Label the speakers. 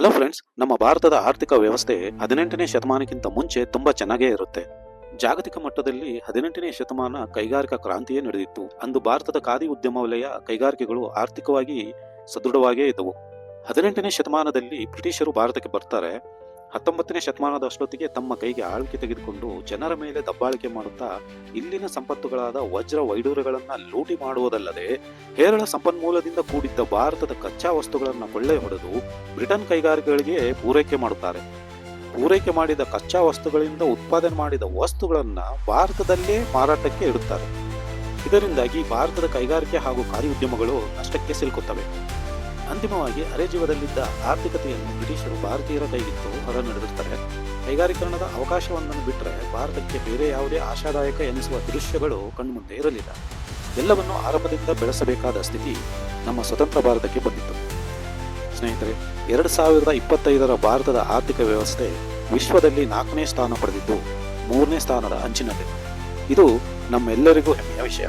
Speaker 1: Hello friends ನಮ್ಮ ಭಾರತದ ಆರ್ಥಿಕ ವ್ಯವಸ್ಥೆ ಹದಿನೆಂಟನೇ ಶತಮಾನಕ್ಕಿಂತ ಮುಂಚೆ ತುಂಬಾ ಚೆನ್ನಾಗೇ ಇರುತ್ತೆ. ಜಾಗತಿಕ ಮಟ್ಟದಲ್ಲಿ ಹದಿನೆಂಟನೇ ಶತಮಾನ ಕೈಗಾರಿಕಾ ಕ್ರಾಂತಿಯೇ ನಡೆದಿತ್ತು. ಅಂದು ಭಾರತದ ಖಾದಿ ಉದ್ಯಮ ವಲಯ ಕೈಗಾರಿಕೆಗಳು ಆರ್ಥಿಕವಾಗಿ ಸದೃಢವಾಗೇ ಇದ್ದವು. ಹದಿನೆಂಟನೇ ಶತಮಾನದಲ್ಲಿ ಬ್ರಿಟಿಷರು ಭಾರತಕ್ಕೆ ಬರ್ತಾರೆ. ಹತ್ತೊಂಬತ್ತನೇ ಶತಮಾನದ ಅಷ್ಟೊತ್ತಿಗೆ ತಮ್ಮ ಕೈಗೆ ಆಳ್ವಿಕೆ ತೆಗೆದುಕೊಂಡು ಜನರ ಮೇಲೆ ದಬ್ಬಾಳಿಕೆ ಮಾಡುತ್ತಾ ಇಲ್ಲಿನ ಸಂಪತ್ತುಗಳಾದ ವಜ್ರ ವೈಡೂರುಗಳನ್ನು ಲೂಟಿ ಮಾಡುವುದಲ್ಲದೆ ಹೇರಳ ಸಂಪನ್ಮೂಲದಿಂದ ಕೂಡಿದ್ದ ಭಾರತದ ಕಚ್ಚಾ ವಸ್ತುಗಳನ್ನು ಕೊಳ್ಳೆ ಹೊಡೆದು ಬ್ರಿಟನ್ ಕೈಗಾರಿಕೆಗಳಿಗೆ ಪೂರೈಕೆ ಮಾಡುತ್ತಾರೆ. ಪೂರೈಕೆ ಮಾಡಿದ ಕಚ್ಚಾ ವಸ್ತುಗಳಿಂದ ಉತ್ಪಾದನೆ ಮಾಡಿದ ವಸ್ತುಗಳನ್ನು ಭಾರತದಲ್ಲೇ ಮಾರಾಟಕ್ಕೆ ಇಡುತ್ತಾರೆ. ಇದರಿಂದಾಗಿ ಭಾರತದ ಕೈಗಾರಿಕೆ ಹಾಗೂ ಕಾರ್ಯೋದ್ಯಮಗಳು ನಷ್ಟಕ್ಕೆ ಸಿಲುಕುತ್ತವೆ. ಅಂತಿಮವಾಗಿ ಅರೆಜೀವದಲ್ಲಿದ್ದ ಆರ್ಥಿಕತೆಯನ್ನು ಬ್ರಿಟಿಷರು ಭಾರತೀಯರ ಕೈಗಿತ್ತು ಹೊರ ನಡೆದಿರ್ತಾರೆ ಕೈಗಾರೀಕರಣದ ಅವಕಾಶವೊಂದನ್ನು ಬಿಟ್ಟರೆ ಭಾರತಕ್ಕೆ ಬೇರೆ ಯಾವುದೇ ಆಶಾದಾಯಕ ಎನಿಸುವ ದೃಶ್ಯಗಳು ಕಣ್ಮುಂದೆ ಇರಲಿಲ್ಲ. ಎಲ್ಲವನ್ನು ಆರಂಭದಿಂದ ಬೆಳೆಸಬೇಕಾದ ಸ್ಥಿತಿ ನಮ್ಮ ಸ್ವತಂತ್ರ ಭಾರತಕ್ಕೆ ಬಂದಿತ್ತು. ಸ್ನೇಹಿತರೆ, ಎರಡು ಸಾವಿರದ ಇಪ್ಪತ್ತೈದರ ಭಾರತದ ಆರ್ಥಿಕ ವ್ಯವಸ್ಥೆ ವಿಶ್ವದಲ್ಲಿ ನಾಲ್ಕನೇ ಸ್ಥಾನ ಪಡೆದಿದ್ದು ಮೂರನೇ ಸ್ಥಾನದ ಅಂಚಿನಲ್ಲಿದೆ. ಇದು ನಮ್ಮೆಲ್ಲರಿಗೂ ಹೆಮ್ಮೆಯ ವಿಷಯ.